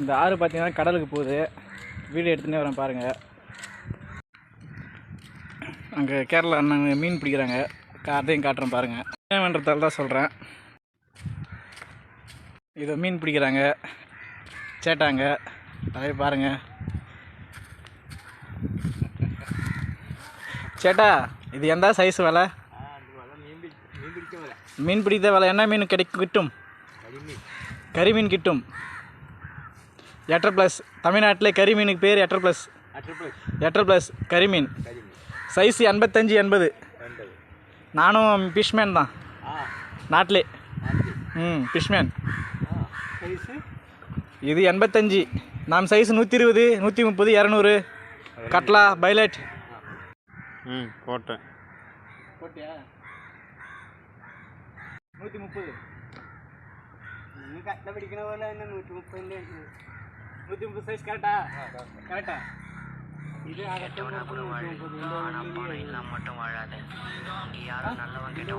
இந்த ஆறு பார்த்தீங்கன்னா கடலுக்கு போகுது. வீடியோ எடுத்துகிட்டே வரேன் பாருங்கள் அங்கே கேரளா நாங்கள் மீன் பிடிக்கிறாங்க. அதையும் காட்டுறேன் பாருங்கள் ஏன்ன்றதால தான் சொல்கிறேன் இதை மீன் பிடிக்கிறாங்க. சேட்டாங்க. அதே பாருங்கள் சேட்டா இது எந்த சைஸ் விலை? மீன் பிடித்த விலை. என்ன மீன் கிடைக்கும் கிட்டும்? கறிமீன் கிட்டும். எட்டர் ப்ளஸ் தமிழ்நாட்டில் கரிமீனுக்கு பேர் எட்டர் ப்ளஸ் எட்டர் ப்ளஸ் கரிமீன். சைஸ் எண்பத்தஞ்சு எண்பது. நானும் பிஷ்மேன் தான். நாட்டிலே. ம் பிஷ்மேன் இது எண்பத்தஞ்சு. நாம் சைஸ் நூற்றி இருபது நூற்றி முப்பது இரநூறு கட்லா பைலட். ம் போட்டேன். போட்டியா? நூற்றி முப்பது கட்ல பிடிக்கணும் நூற்றி முப்பது ಒದುಂಗೆ ಸೈಸ್ ಕರೆಕ್ಟಾ ಕರೆಕ್ಟಾ ಇದೆ ಆಗತ್ತಾ ನಾನು ಆಣ್ಣಾ ಪಾಣ ಇಲ್ಲಾ ಮಟಂ ವಾಳಾದೆ ಯಾರು ನಲ್ಲವನ್ನು ಗೆಡೋ